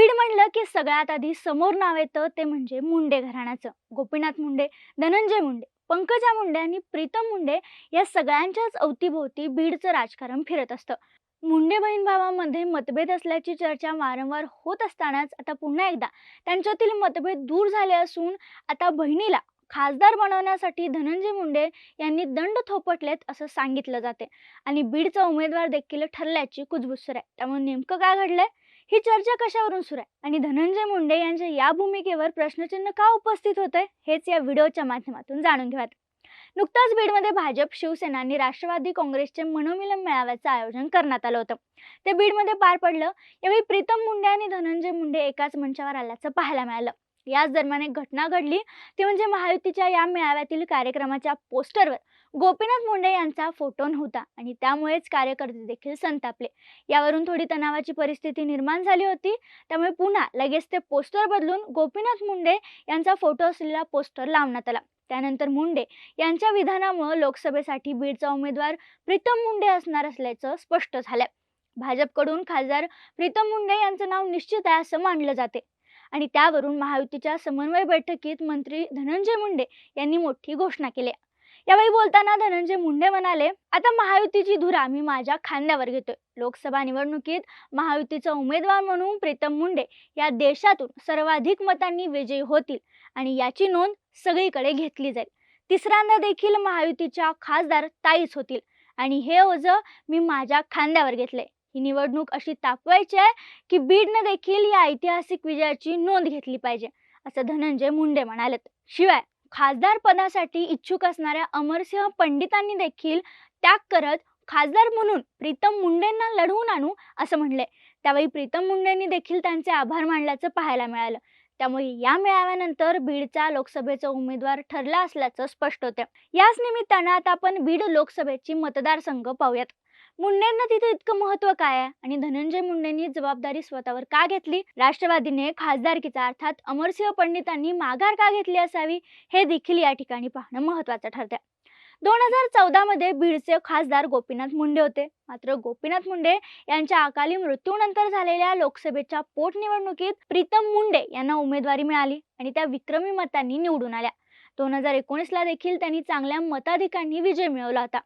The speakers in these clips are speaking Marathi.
बीड म्हणलं की सगळ्यात आधी समोर नाव येतं ते म्हणजे मुंडे घराण्याचं. गोपीनाथ मुंडे धनंजय मुंडे पंकजा मुंडे आणि प्रीतम मुंडे या सगळ्यांच्याच अवतीभोवती बीडचं राजकारण फिरत असतं. मुंडे बहीण भावामध्ये मतभेद असल्याची चर्चा वारंवार होत असतानाच आता पुन्हा एकदा त्यांच्यातील मतभेद दूर झाले असून आता बहिणीला खासदार बनवण्यासाठी धनंजय मुंडे यांनी दंड थोपटलेत असं सांगितलं जाते. आणि बीडचा उमेदवार देखील ठरल्याची कुजबुजसर आहे. त्यामुळे नेमकं काय घडलंय? ही चर्चा कशावरून सुरू आहे? आणि धनंजय मुंडे यांच्या या भूमिकेवर प्रश्नचिन्ह का उपस्थित होत आहे हेच या व्हिडिओच्या माध्यमातून जाणून घेऊयात. नुकताच बीडमध्ये भाजप शिवसेना आणि राष्ट्रवादी काँग्रेसचे मनोमिलन मेळाव्याचं आयोजन करण्यात आलं होतं. ते बीडमध्ये पार पडलं. यावेळी प्रीतम मुंडे आणि धनंजय मुंडे एकाच मंचावर आल्याचं पाहायला मिळालं. याच दरम्यान एक घटना घडली. ती म्हणजे महायुतीच्या या मेळाव्यातील कार्यक्रमाच्या पोस्टरवर. गोपीनाथ मुंडे यांचा फोटो नव्हता आणि त्यामुळेच कार्यकर्ते देखील संतापले. यावरून थोडी तणावाची परिस्थिती निर्माण झाली होती. त्यामुळे पुन्हा लगेच ते पोस्टर बदलून गोपीनाथ मुंडे यांचा फोटो असलेला पोस्टर लावण्यात आला. त्यानंतर मुंडे यांच्या विधानामुळे लोकसभेसाठी बीडचा उमेदवार प्रीतम मुंडे असणार असल्याचं स्पष्ट झालंय. भाजपकडून खासदार प्रीतम मुंडे यांचं नाव निश्चित आहे असं मानलं जाते. आणि त्यावरून महायुतीच्या समन्वय बैठकीत मंत्री धनंजय मुंडे यांनी मोठी घोषणा केली. यावेळी बोलताना धनंजय मुंडे म्हणाले आता महायुतीची धुरा मी माझ्या खांद्यावर घेतोय. लोकसभा निवडणुकीत महायुतीचा उमेदवार म्हणून प्रीतम मुंडे या देशातून सर्वाधिक मतांनी विजयी होतील आणि याची नोंद सगळीकडे घेतली जाईल. तिसऱ्यांदा देखील महायुतीच्या खासदार ताईच होतील आणि हे ओझं मी माझ्या खांद्यावर घेतले ही निवडणूक अशी तापवायची आहे की बीडनं देखील या ऐतिहासिक विजयाची नोंद घेतली पाहिजे असं धनंजय मुंडे म्हणालेत. शिवाय खासदारपदासाठी इच्छुक असणाऱ्या अमरसिंह पंडितांनी देखील त्याग करत खासदार म्हणून प्रीतम मुंडेंना लढवून आणू असं म्हणले. त्यावेळी प्रीतम मुंडेंनी देखील त्यांचे आभार मानल्याचं पाहायला मिळालं. त्यामुळे या मेळाव्यानंतर बीडचा लोकसभेचा उमेदवार ठरला असल्याचं स्पष्ट होतं. याच निमित्तानं आता आपण बीड लोकसभेची मतदारसंघ पाहूयात. मुंडेंना तिथे इतकं महत्त्व काय आहे? आणि धनंजय मुंडेंनी जबाबदारी स्वतःवर का घेतली? राष्ट्रवादीने खासदारकीचा अर्थात अमरसिंह पंडितांनी माघार का घेतली असावी? हे देखील या ठिकाणी पाहणं महत्वाचं ठरतं दोन हजार चौदा मध्ये बीडचे खासदार गोपीनाथ मुंडे होते. मात्र गोपीनाथ मुंडे यांच्या अकाली मृत्यूनंतर झालेल्या लोकसभेच्या पोटनिवडणुकीत प्रीतम मुंडे यांना उमेदवारी मिळाली आणि त्या विक्रमी मतांनी निवडून आल्या. दोन हजार एकोणीसला देखील त्यांनी चांगल्या मताधिकांनी विजय मिळवला होता.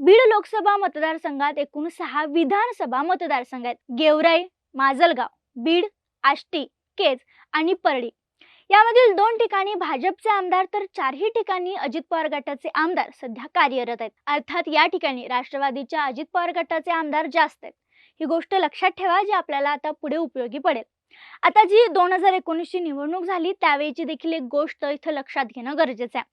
बीड लोकसभा मतदारसंघात एकूण सहा विधानसभा मतदारसंघ आहेत. गेवराई माजलगाव बीड आष्टी केज आणि परळी. यामधील दोन ठिकाणी भाजपचे आमदार तर चारही ठिकाणी अजित पवार गटाचे आमदार सध्या कार्यरत आहेत. अर्थात या ठिकाणी राष्ट्रवादीच्या अजित पवार गटाचे आमदार जास्त आहेत. ही गोष्ट लक्षात ठेवा जी आपल्याला आता पुढे उपयोगी पडेल. आता जी दोन हजार एकोणीसची निवडणूक झाली त्यावेळीची देखील एक गोष्ट इथं लक्षात घेणं गरजेचं आहे.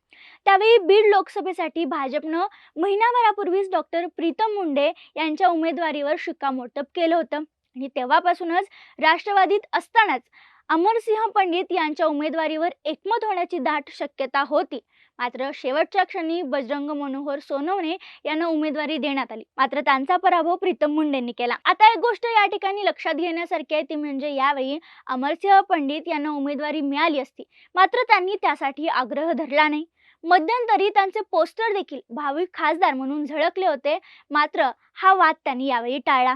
त्यावेळी बीड लोकसभेसाठी भाजपनं महिनाभरापूर्वीच डॉक्टर प्रीतम मुंडे यांच्या उमेदवारीवर शिक्कामोर्तब केलं होतं. आणि तेव्हापासूनच राष्ट्रवादीत असतानाच अमरसिंह पंडित यांच्या उमेदवारीवर एकमत होण्याची दाट शक्यता होती. मात्र शेवटच्या क्षणी बजरंग मनोहर सोनवणे यांना उमेदवारी देण्यात आली. मात्र त्यांचा पराभव प्रीतम मुंडेंनी केला. आता एक गोष्ट या ठिकाणी लक्षात घेण्यासारखी आहे ती म्हणजे यावेळी अमरसिंह पंडित यांना उमेदवारी मिळाली असती. मात्र त्यांनी त्यासाठी आग्रह धरला नाही. मध्यंतरी त्यांचे पोस्टर देखील भाविक खासदार म्हणून झळकले होते. मात्र हा वाद त्यांनी यावेळी टाळला.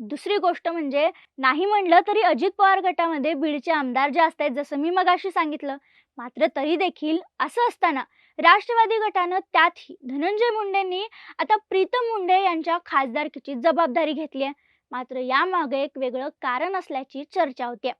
दुसरी गोष्ट म्हणजे नाही म्हणलं तरी अजित पवार गटामध्ये बीडचे आमदार जास्त आहेत जसं मी मगाशी सांगितलं मात्र तरी देखील असं असताना राष्ट्रवादी गटानं त्यातही धनंजय मुंडेंनी आता प्रीतम मुंडे यांच्या खासदारकीची जबाबदारी घेतली आहे. मात्र यामागे एक वेगळं कारण असल्याची चर्चा होती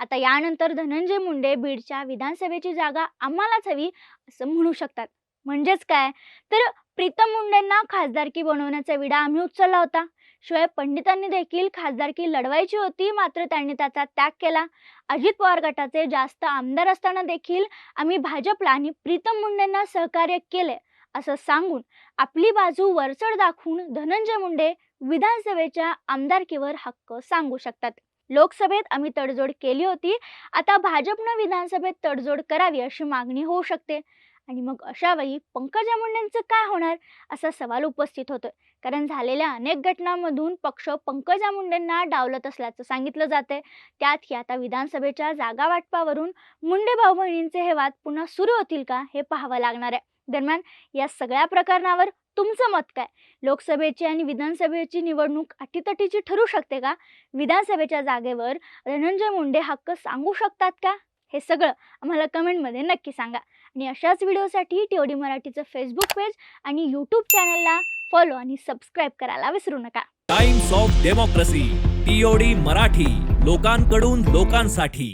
आता यानंतर धनंजय मुंडे बीडच्या विधानसभेची जागा आम्हालाच हवी असं म्हणू शकतात. म्हणजेच काय? तर प्रीतम मुंडेंना खासदारकी बनवण्याचा विडा आम्ही उचलला होता. शिवाय पंडितांनी देखील खासदारकी लढवायची होती मात्र त्यांनी त्याचा त्याग केला. अजित पवार गटाचे जास्त आमदार असताना देखील आम्ही भाजपला आणि प्रीतम मुंडेंना सहकार्य केले असं सांगून आपली बाजू वरचढ दाखवून धनंजय मुंडे विधानसभेच्या आमदारकीवर हक्क सांगू शकतात. लोकसभेत आम्ही तडजोड केली होती आता भाजपनं विधानसभेत तडजोड करावी अशी मागणी होऊ शकते. आणि मग अशा वेळी पंकजा मुंडेंचं काय होणार? असा सवाल उपस्थित होतोय. कारण झालेल्या अनेक घटनांमधून पक्ष पंकजा मुंडेंना डावलत असल्याचं सांगितलं जाते त्यातही आता विधानसभेच्या जागा वाटपावरून मुंडे भाऊ बहिणींचे हे वाद पुन्हा सुरू होतील का हे पाहावं लागणार आहे. दरम्यान या सगळ्या प्रकरणावर तुमचं मत काय? लोकसभेची आणि विधानसभेची निवडणूक अटीतटीची ठरू शकते का? विधानसभेच्या जागेवर धनंजय मुंडे हक्क सांगू शकतात का? हे सगळं आम्हाला कमेंटमध्ये नक्की सांगा. आणि अशाच व्हिडिओसाठी टीओडी मराठीचं फेसबुक पेज आणि यूट्यूब चॅनलला फॉलो आणि सबस्क्राईब करायला विसरू नका. Times of Democracy TOD Marathi लोकांकडून लोकांसाठी.